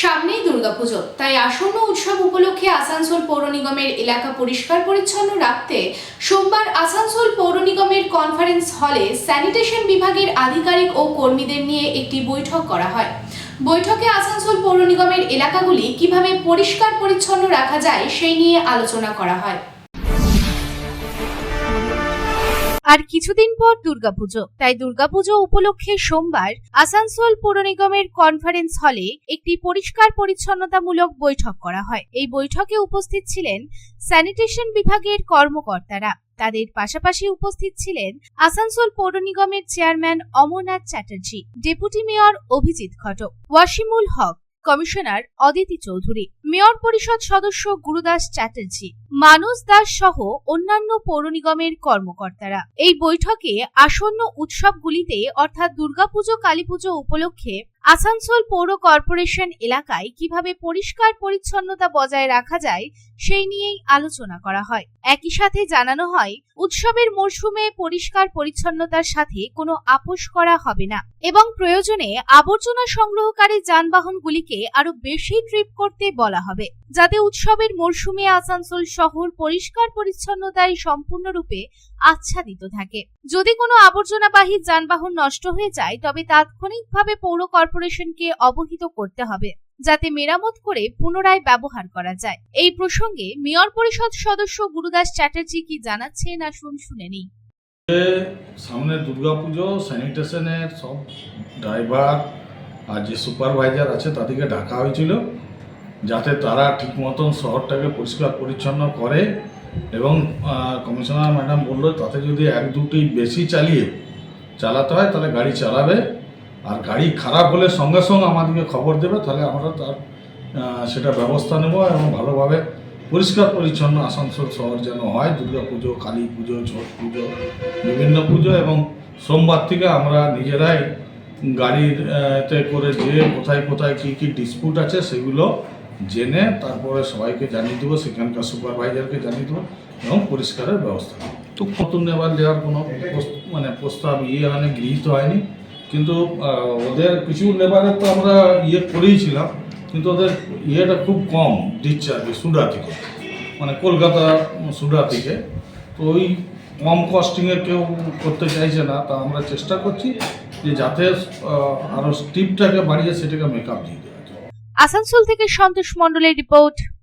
সামনেই দুর্গাপুজো। তাই আসন্ন উৎসব উপলক্ষে আসানসোল পৌর নিগমের এলাকা পরিষ্কার পরিচ্ছন্ন রাখতে সোমবার আসানসোল পৌর নিগমের কনফারেন্স হলে স্যানিটেশন বিভাগের আধিকারিক ও কর্মীদের নিয়ে একটি বৈঠক করা হয়। বৈঠকে আসানসোল পৌর নিগমের এলাকাগুলি কীভাবে পরিষ্কার পরিচ্ছন্ন রাখা যায় সেই নিয়ে আলোচনা করা হয়। আর কিছুদিন পর দুর্গাপুজো। তাই দুর্গাপুজো উপলক্ষে সোমবার আসানসোল পৌর নিগমের কনফারেন্স হলে একটি পরিষ্কার পরিচ্ছন্নতামূলক বৈঠক করা হয়। এই বৈঠকে উপস্থিত ছিলেন স্যানিটেশন বিভাগের কর্মকর্তারা। তাদের পাশাপাশি উপস্থিত ছিলেন আসানসোল পৌর নিগমের chairman Amarnath Chatterjee, deputy mayor Abhijit Ghatak, Wasimul Haque commissioner Aditi Chowdhury, mayor পরিষদ সদস্য গুরুদাস চ্যাটার্জি, মানস দাস সহ অন্যান্য পৌর নিগমের কর্মকর্তারা। এই বৈঠকে আসন্ন উৎসবগুলিতে অর্থাৎ দুর্গাপুজো, কালীপুজো উপলক্ষে আসানসোল পৌর কর্পোরেশন এলাকায় কীভাবে পরিষ্কার পরিচ্ছন্নতা বজায় রাখা যায়, সেই নিয়েই আলোচনা করা হয়। একই সাথে জানানো হয়, উৎসবের মরশুমে পরিষ্কার পরিচ্ছন্নতার সাথে কোনো আপোষ করা হবে না এবং প্রয়োজনে আবর্জনা সংগ্রহকারী যানবাহনগুলিকে আরও বেশি ট্রিপ করতে বলা হবে। যাতে উৎসবের মরশুমে আসানসোল শহর পরিষ্কার পরিচ্ছন্নতায় সম্পূর্ণরূপে আচ্ছাদিত থাকে। যদি কোনো আবর্জনাবাহী যানবাহন নষ্ট হয়ে যায়, তবে তাৎক্ষণিকভাবে পৌর কর্পোরেশনকে অবহিত করতে হবে, যাতে মেরামত করে পুনরায় ব্যবহার করা যায়। এই প্রসঙ্গে মেয়র পরিষদ সদস্য গুরুদাস চ্যাটার্জি কি জানাচ্ছেন আসুন শুনে নিই। সামনে দুর্গাপুজো স্যানিটেশনের সব ড্রাইভার আর যে সুপারভাইজার আছে, তাদেরকে ডাকা হয়েছিল। যাতে তারা ঠিক মতন শহরটাকে পরিষ্কার পরিচ্ছন্ন করে এবং কমিশনার ম্যাডাম বলল তাতে যদি এক দুটি বেশি চালিয়ে চালাতে হয় তাহলে গাড়ি চালাবে। আর গাড়ি খারাপ হলে সঙ্গে সঙ্গে আমাদেরকে খবর দেবে, তাহলে আমরা তার সেটা ব্যবস্থা নেব এবং ভালোভাবে পরিষ্কার পরিচ্ছন্ন আসানসোল শহর যেন হয়। দুর্গা পুজো, কালী পুজো, ছট পুজো, বিভিন্ন পুজো এবং সোমবার থেকে আমরা নিজেরাই গাড়িতে করে যেয়ে কোথায় কোথায় কী কী ডিসপুট আছে সেগুলো জেনে তারপরে সবাইকে জানিয়ে দেবো, সেখানকার সুপারভাইজারকে জানিয়ে দেবো এবং পরিষ্কারের ব্যবস্থা তো নতুন নেবার দেওয়ার কোনো মানে প্রস্তাব ইয়ে হয়নি, গৃহীত হয়নি। কিন্তু ওদের কিছু লেবারের তো আমরা ইয়ে করেইছিলাম কিন্তু ওদের ইয়েটা খুব কম দিচ্ছে সুডা থেকে। মানে কলকাতা, সুডা থেকে। তো ওই কম কস্টিংয়ে কেউ করতে চাইছে না, তা আমরা চেষ্টা করছি যে যাতে আরও স্টিপটাকে বাড়িয়ে সেটাকে মেকআপ দিয়ে। আসানসোল থেকে সন্তোষ মন্ডলের রিপোর্ট।